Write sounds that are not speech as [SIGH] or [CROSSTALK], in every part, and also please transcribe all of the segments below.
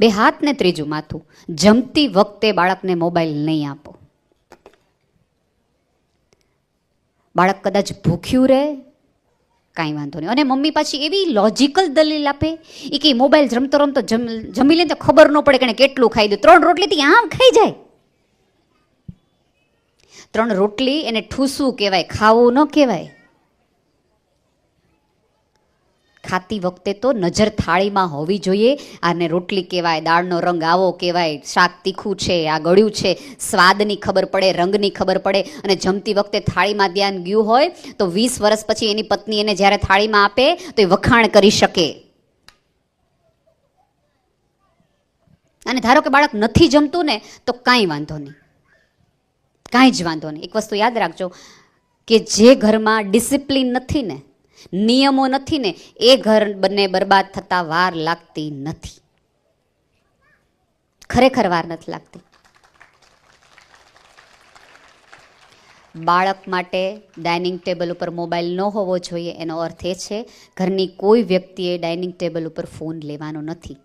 બે હાથ ને ત્રીજું માથું. જમતી વખતે બાળકને મોબાઈલ નહીં આપો. બાળક કદાચ ભૂખ્યું રહે, કાંઈ વાંધો નહીં. અને મમ્મી પાછી એવી લોજિકલ દલીલ આપે એ કે મોબાઈલ જમતો રમતો જમ લે તો ખબર ન પડે કે કેટલું ખાઈ દઉં ત્રણ રોટલીથી આમ ખાઈ જાય. ત્રણ રોટલી એને ઠૂસવું કહેવાય, ખાવું ન કહેવાય. ખાતી વખતે તો નજર થાળીમાં હોવી જોઈએ. આને રોટલી કહેવાય, દાળનો રંગ આવો કહેવાય, શાક તીખું છે, આ ગળ્યું છે, સ્વાદની ખબર પડે, રંગની ખબર પડે અને જમતી વખતે થાળીમાં ધ્યાન ગયું હોય તો વીસ વર્ષ પછી એની પત્ની એને જ્યારે થાળીમાં આપે તો એ વખાણ કરી શકે. અને ધારો કે બાળક નથી જમતું ને તો કાંઈ વાંધો નહીં. કાંઈ જ વાંધો નહીં. એક વસ્તુ યાદ રાખજો કે જે ઘરમાં ડિસિપ્લિન નથી ને નિયમો નથી ને, એ ઘર બંને બરબાદ થતા વાર લાગતી નથી. ખરેખર વાર નથી લાગતી. બાળક માટે ડાઇનિંગ ટેબલ ઉપર મોબાઈલ ન હોવો જોઈએ, એનો અર્થ એ છે, ઘરની કોઈ વ્યક્તિએ ડાઇનિંગ ટેબલ ઉપર ફોન લેવાનો નથી.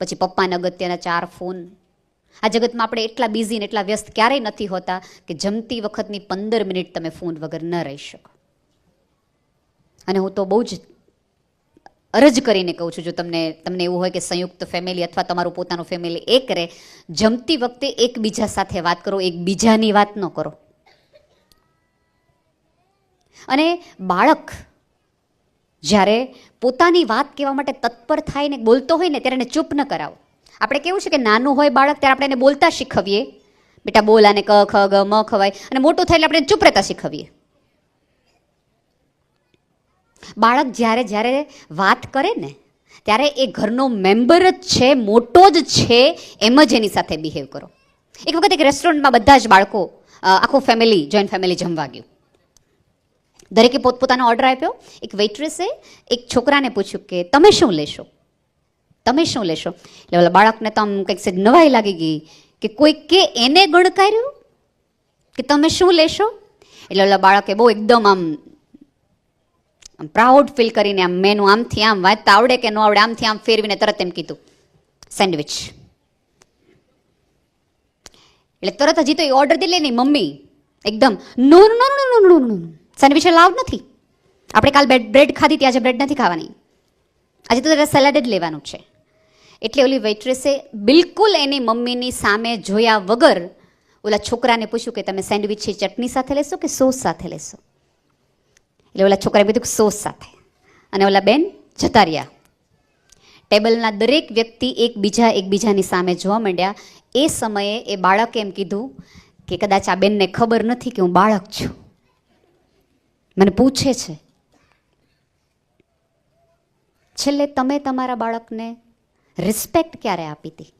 પછી પપ્પાને અગત્યના ચાર ફોન. આ જગતમાં આપણે એટલા બિઝી ને એટલા વ્યસ્ત ક્યારેય નથી હોતા કે જમતી વખતની પંદર મિનિટ તમે ફોન વગર ન રહી શકો. અને હું તો બહુ જ અરજ કરીને કહું છું, જો તમને તમને એવું હોય કે સંયુક્ત ફેમિલી અથવા તમારું પોતાનું ફેમિલી એક રહે, જમતી વખતે એકબીજા સાથે વાત કરો, એકબીજાની વાત ન કરો. અને બાળક જ્યારે પોતાની વાત કહેવા માટે તત્પર થાય ને બોલતો હોય ને, ત્યારે એને ચૂપ ન કરાવો. આપણે કેવું છે કે નાનું હોય બાળક, ત્યારે આપણે એને બોલતા શીખવીએ. બેટા બોલ આને ક, ખ, ગ, મ, ખવાય. અને મોટું થાય એટલે આપણે ચૂપ રહેતા શીખવીએ. બાળક જ્યારે જ્યારે વાત કરે ને, ત્યારે એ ઘરનો મેમ્બર જ છે, મોટો જ છે, એમ જ એની સાથે બિહેવ કરો. એક વખત એક રેસ્ટોરન્ટમાં બધા જ બાળકો આખું ફેમિલી, જોઈન્ટ ફેમિલી જમવા ગયું. દરેકે પોતપોતાનો ઓર્ડર આપ્યો. એક વેઇટ્રેસે એક છોકરાને પૂછ્યું કે, તમે શું લેશો? તમે શું લેશો? એટલે ઓલા બાળકને તો આમ કંઈક સેજ નવાઈ લાગી ગઈ કે કોઈ કે એને ગણકાર્યું કે તમે શું લેશો? એટલે ઓલા બાળકે બહુ એકદમ આમ આમ પ્રાઉડ ફીલ કરીને આમ મેનું આમથી આમ વાંચતા આવડે કે ન આવડે, આમથી આમ ફેરવીને તરત એમ કીધું. સેન્ડવિચ એટલે તરત હજી તો એ ઓર્ડર દે લે નહીં મમ્મી. એકદમ, નો નો નો નો નો નો સેન્ડવિચ લાવ નથી. આપણે કાલ બ્રેડ ખાધી ત્યાં આજે બ્રેડ નથી ખાવાની. આજે તો તારે સલાડ જ લેવાનું છે. એટલે ઓલી વેટ્રેસે બિલકુલ એની મમ્મીની સામે જોયા વગર ઓલા છોકરાને પૂછ્યું કે તમે સેન્ડવિચ છે ચટણી સાથે લેશો કે સોસ સાથે લેશો? એટલે ઓલા છોકરાએ કે સોસ સાથે. અને ઓલા બેન જતા રહ્યા ટેબલના દરેક વ્યક્તિ એકબીજા એકબીજાની સામે જોવા માંડ્યા. એ સમયે એ બાળકે એમ કીધું કે કદાચ આ બેનને ખબર નથી કે હું બાળક છું. મને પૂછે છે, છેલ્લે તમે તમારા બાળકને રિસ્પેક્ટ ક્યારે આપી હતી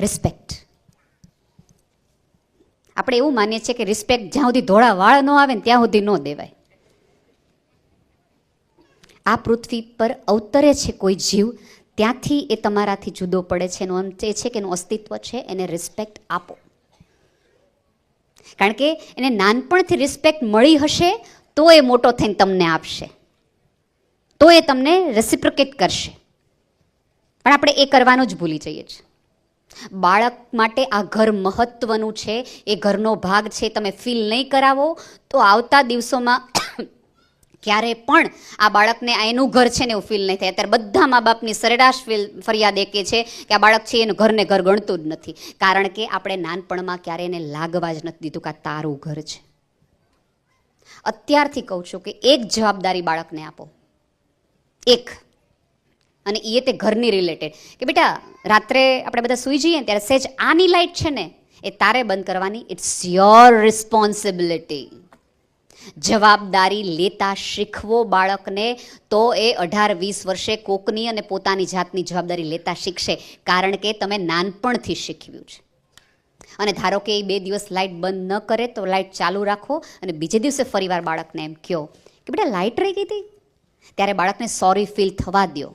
રિસ્પેક્ટ આપણે એવું માનીએ છીએ કે રિસ્પેક્ટ જ્યાં સુધી ધોળા વાળ ન આવે ને ત્યાં સુધી ન દેવાય. આ પૃથ્વી પર અવતરે છે કોઈ જીવ, ત્યાંથી એ તમારાથી જુદો પડે છે. એનો અંત એ છે કે એનું અસ્તિત્વ છે, એને રિસ્પેક્ટ આપો. કારણ કે એને નાનપણથી રિસ્પેક્ટ મળી હશે, તો એ મોટો થઈને તમને આપશે. તો એ તમને રેસિપ્રોકેટ કરશે. પણ આપણે એ કરવાનું જ ભૂલી જઈએ છીએ. બાળક માટે આ ઘર મહત્વનું છે, એ ઘરનો ભાગ છે, તમે ફીલ નહીં કરાવો, તો આવતા દિવસોમાં [COUGHS] ક્યારે પણ આ બાળકને આ એનું ઘર છે ને એવું ફીલ નહીં થાય. અત્યારે બધા મા બાપની સરેરાશ ફીલ, ફરિયાદ એકે છે કે આ બાળક છે, એનું ઘરને ઘર ગણતું જ નથી. કારણ કે આપણે નાનપણમાં ક્યારે એને લાગવા જ નથી દીધું કે આ તારું ઘર છે. અત્યારથી કહું છું કે એક જવાબદારી બાળકને આપો. એક. અને એ તે ઘરની રિલેટેડ કે બેટા, રાત્રે આપણે બધા સૂઈ જઈએ ત્યારે સહેજ આની લાઇટ છે ને, એ તારે બંધ કરવાની. ઇટ્સ યોર રિસ્પોન્સિબિલિટી જવાબદારી લેતા શીખવો બાળકને તો એ અઢાર, વીસ વર્ષે કોકની અને પોતાની જાતની જવાબદારી લેતા શીખશે, કારણ કે તમે નાનપણથી શીખવ્યું છે. અને ધારો કે એ બે દિવસ લાઇટ બંધ ન કરે તો લાઇટ ચાલુ રાખો અને બીજે દિવસે ફરીવાર બાળકને એમ કહો કે બેટા લાઇટ રહી ગઈ હતી? ત્યારે બાળકને સોરી ફીલ થવા દો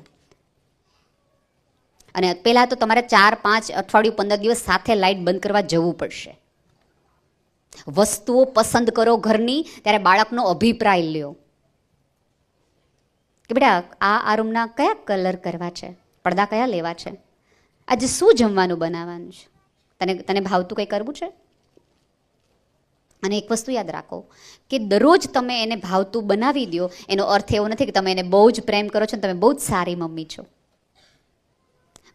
અને પહેલાં તો તમારે ચાર, પાંચ, અઠવાડિયું, પંદર દિવસ સાથે લાઇટ બંધ કરવા જવું પડશે. વસ્તુઓ પસંદ કરો ઘરની, ત્યારે બાળકનો અભિપ્રાય લ્યો. કે બેટા, આ આ રૂમના કયા કલર કરવા છે? પડદા કયા લેવા છે? આજે શું જમવાનું બનાવવાનું છે? તને તને ભાવતું કંઈ કરવું છે? અને એક વસ્તુ યાદ રાખો, કે દરરોજ તમે એને ભાવતું બનાવી દો એનો અર્થ એવો નથી કે તમે એને બહુ જ પ્રેમ કરો છો તમે બહુ જ સારી મમ્મી છો.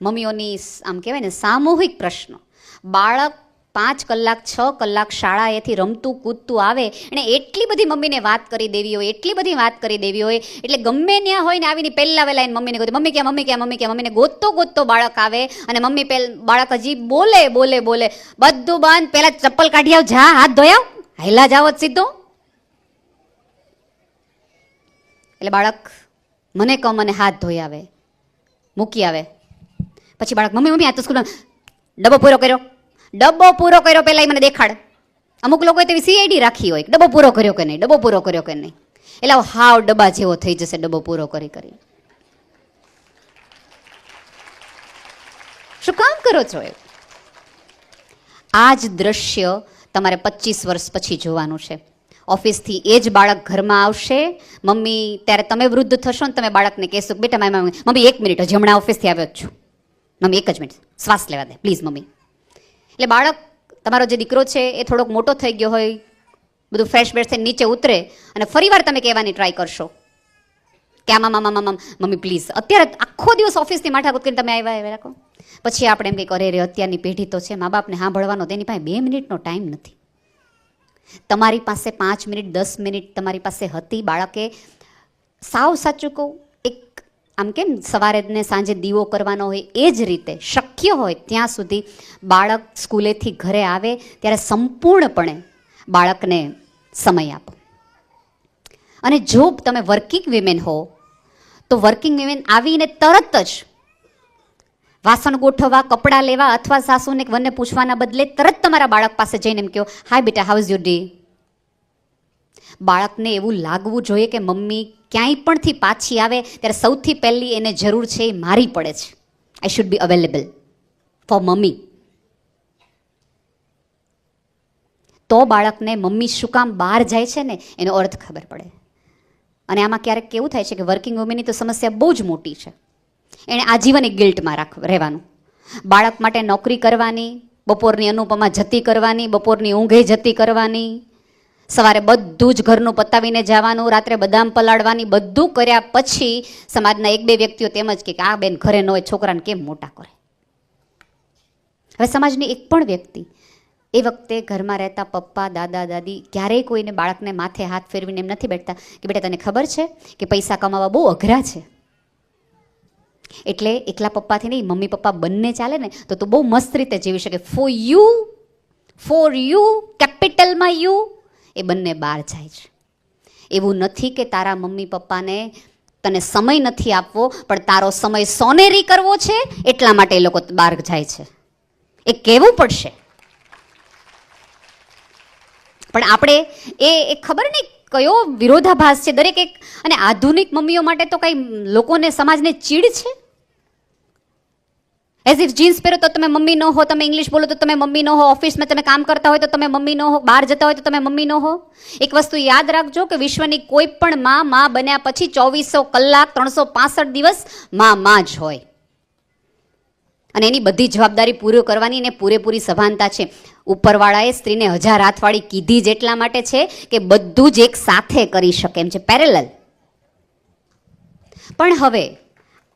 મમ્મીઓની આમ કહેવાય ને, સામૂહિક પ્રશ્નો. બાળક પાંચ કલાક, છ કલાક શાળાએથી રમતું, કૂદતું આવે એણે એટલી બધી મમ્મીને વાત કરી દેવી હોય, એટલી બધી વાત કરી દેવી હોય, એટલે ગમે ત્યાં હોય ને આવીને પહેલાં વહેલા એને મમ્મીને ગોતી, મમ્મી ક્યાં મમ્મી ક્યાં મમ્મી ક્યાં? મમ્મીને ગોતતો ગોતતો બાળક આવે, અને મમ્મી પેલ, બાળક હજી બોલે બોલે બોલે, બધું બંધ, પહેલાં ચપ્પલ કાઢી આવ, જા, હાથ ધોયાવ હેલા જાવ જ સીધો. એટલે બાળક મને કહો મને હાથ ધોઈ આવે, મૂકી આવે. પછી બાળક, મમ્મી મમ્મી, આ તો સ્કૂલમાં ડબ્બો પૂરો કર્યો. ડબ્બો પૂરો કર્યો પહેલાં મને દેખાડ. અમુક લોકોએ તેવી સીઆઈડી રાખી હોય ડબ્બો પૂરો કર્યો કે નહીં? ડબ્બો પૂરો કર્યો કે નહીં? એટલે હાવ ડબ્બા જેવો થઈ જશે ડબ્બો પૂરો કરી કરી. શું કામ કરો છો એ આ જ દ્રશ્ય તમારે પચીસ વર્ષ પછી જોવાનું છે. ઓફિસથી એ જ બાળક ઘરમાં આવશે. મમ્મી, ત્યારે તમે વૃદ્ધ થશો ને તમે બાળકને કહેશો બેટા, મારી મમ્મી, એક મિનિટ, હજી હમણાં ઓફિસથી આવ્યો જ છું. મમ્મી, એક જ મિનિટ. શ્વાસ લેવા દે. Please mummy. એટલે બાળક, તમારો જે દીકરો છે, એ થોડોક મોટો થઈ ગયો હોય, બધું ફ્રેશ બ્રેશ થઈને નીચે ઉતરે અને ફરીવાર તમે કહેવાની ટ્રાય કરશો. કે આમાં મામા મામા મમ્મી પ્લીઝ અત્યારે આખો દિવસ ઓફિસથી માઠા કરીને તમે આવ્યા આવ્યા રાખો. પછી આપણે એમ કંઈક અરે રે અત્યારની પેઢી તો છે મા બાપને સાંભળવાનો તેની પાસે બે મિનિટનો ટાઈમ નથી. તમારી પાસે પાંચ મિનિટ, દસ મિનિટ તમારી પાસે હતી બાળકે. સાવ સાચું કહું આમ કેમ સવારે ને સાંજે દીવો કરવાનો હોય એ જ રીતે શક્ય હોય ત્યાં સુધી બાળક સ્કૂલેથી ઘરે આવે ત્યારે સંપૂર્ણપણે બાળકને સમય આપો. અને જો તમે વર્કિંગ વિમેન હો, તો વર્કિંગ વિમેન આવીને તરત જ વાસણ ગોઠવવા, કપડાં લેવા અથવા સાસુને વનને પૂછવાના બદલે તરત તમારા બાળક પાસે જઈને એમ કહો, હાય બેટા હાઉઝ યુ ડે બાળકને એવું લાગવું જોઈએ કે મમ્મી ક્યાંય પણથી પાછી આવે, ત્યારે સૌથી પહેલી એને જરૂર છે એ મારી પડે છે. I should be available for mummy તો બાળકને મમ્મી શું કામ બહાર જાય છે ને, એનો અર્થ ખબર પડે. અને આમાં ક્યારેક કેવું થાય છે કે વર્કિંગ વુમેનની તો સમસ્યા બહુ જ મોટી છે. એણે આજીવન એક ગિલ્ટમાં રાખ, રહેવાનું. બાળક માટે નોકરી કરવાની, બપોરની અનુપમા જતી કરવાની, બપોરની ઊંઘે જતી કરવાની સવારે બધું જ ઘરનું પતાવીને જવાનું, રાત્રે બદામ પલાળવાની, બધું કર્યા પછી સમાજના એક બે વ્યક્તિઓ તેમજ કે આ બેન ઘરે ન હોય, છોકરાને કેમ મોટા કરે? હવે સમાજની એક પણ વ્યક્તિ એ વખતે ઘરમાં રહેતા પપ્પા, દાદા, દાદી ક્યારેય કોઈને બાળકને માથે હાથ ફેરવીને એમ નથી બેઠતા કે બેટા તને ખબર છે કે પૈસા કમાવા બહુ અઘરા છે? એટલે એકલા પપ્પાથી નહીં, મમ્મી પપ્પા બંને ચાલે ને, તો તું બહુ મસ્ત રીતે જીવી શકે. ફોર યુ ફોર યુ કેપિટલમાં યુ એ બંને બહાર જાય છે. એવું નથી કે તારા મમ્મી પપ્પાને તને સમય નથી આપવો, પણ તારો સમય સોનેરી કરવો છે, એટલા માટે એ લોકો બહાર જાય છે. એ કહેવું પડશે. પણ આપણે એ એ ખબર નહીં કયો વિરોધાભાસ છે. દરેક એક, અને આધુનિક મમ્મીઓ માટે તો કંઈ લોકોને, સમાજને ચીડ છે? એઝ ઇફ જીન્સ પહેરો તો તમે મમ્મી ન હો, તમે ઇંગ્લિશ બોલો તો તમે મમ્મી ન હો ઓફિસમાં તમે કામ કરતા હોય તો તમે મમ્મી ન હો, બહાર જતા હોય તો તમે મમ્મી ન હો. એક વસ્તુ યાદ રાખજો કે વિશ્વની કોઈ પણ માં માં બન્યા પછી ચોવીસો કલાક, ત્રણસો પાસઠ દિવસમાં માં જ હોય. અને એની બધી જવાબદારી પૂરી કરવાની એને પૂરેપૂરી સભાનતા છે. ઉપરવાળાએ સ્ત્રીને હજાર હાથવાળી કીધી જ એટલા માટે છે કે બધું જ એક સાથે કરી શકે એમ છે. પેરેલલ પણ હવે,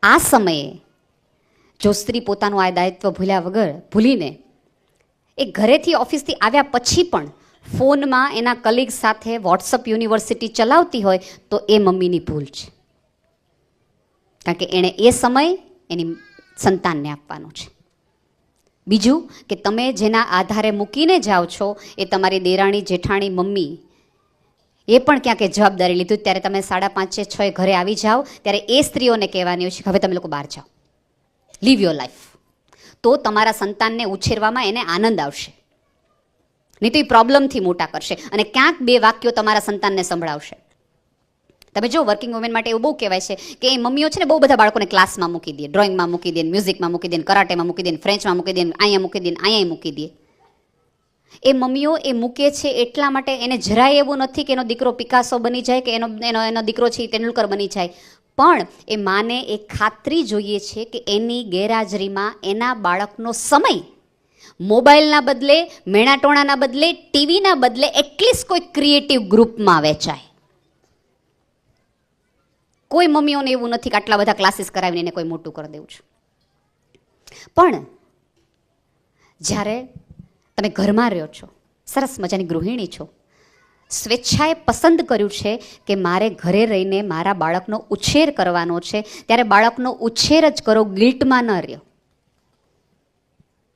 આ સમયે જો સ્ત્રી પોતાનું આ દાયિત્વ ભૂલ્યા વગર ભૂલીને એ ઘરેથી ઓફિસથી આવ્યા પછી પણ ફોનમાં એના કલીગ સાથે વોટ્સઅપ યુનિવર્સિટી ચલાવતી હોય તો એ મમ્મીની ભૂલ છે. કારણ કે એણે એ સમય એની સંતાનને આપવાનો છે. બીજું કે તમે જેના આધારે મૂકીને જાઓ છો, એ તમારી દેરાણી, જેઠાણી, મમ્મી, એ પણ ક્યાંક જવાબદારી લીધું ત્યારે તમે સાડા પાંચે, છ ઘરે આવી જાઓ, ત્યારે એ સ્ત્રીઓને કહેવાની હોય છે હવે તમે લોકો બહાર જાઓ. લીવ યોર લાઈફ તો તમારા સંતાનને ઉછેરવામાં એને આનંદ આવશે. નહીં તો એ પ્રોબ્લમથી મોટા કરશે અને ક્યાંક બે વાક્યો તમારા સંતાનને સંભળાવશે. તમે જો વર્કિંગ વુમેન માટે એવું બહુ કહેવાય છે કે એ મમ્મીઓ છે ને બહુ બધા બાળકોને ક્લાસમાં મૂકી દે ડ્રોઈંગમાં મૂકી દે મ્યુઝિકમાં મૂકી દે, કરાટેમાં મૂકી દે ફ્રેન્ચમાં મૂકી દે, અહીંયા મૂકી દે અહીંયા મૂકી દે. એ મમ્મીઓ એ મૂકે છે એટલા માટે એને જરાય એવું નથી કે એનો દીકરો પિકાસો બની જાય, કે એનો એનો એનો દીકરો છે તેંડુલકર બની જાય. પણ એ માને એ ખાતરી જોઈએ છે કે એની ગેરહાજરીમાં એના બાળકનો સમય મોબાઈલના બદલે, મેણાટોણાના બદલે, ટીવીના બદલે એટલીસ્ટ કોઈ ક્રિએટિવ ગ્રુપમાં વેચાય કોઈ મમ્મીઓને એવું નથી કે આટલા બધા ક્લાસીસ કરાવીને એને કોઈ મોટું કરી દેવું છે. પણ જ્યારે તમે ઘરમાં રહ્યો છો, સરસ મજાની ગૃહિણી છો સ્વેચ્છાએ પસંદ કર્યું છે કે મારે ઘરે રહીને મારા બાળકનો ઉછેર કરવાનો છે. ત્યારે બાળકનો ઉછેર જ કરો, ગિલ્ટમાં ન રહ્યો.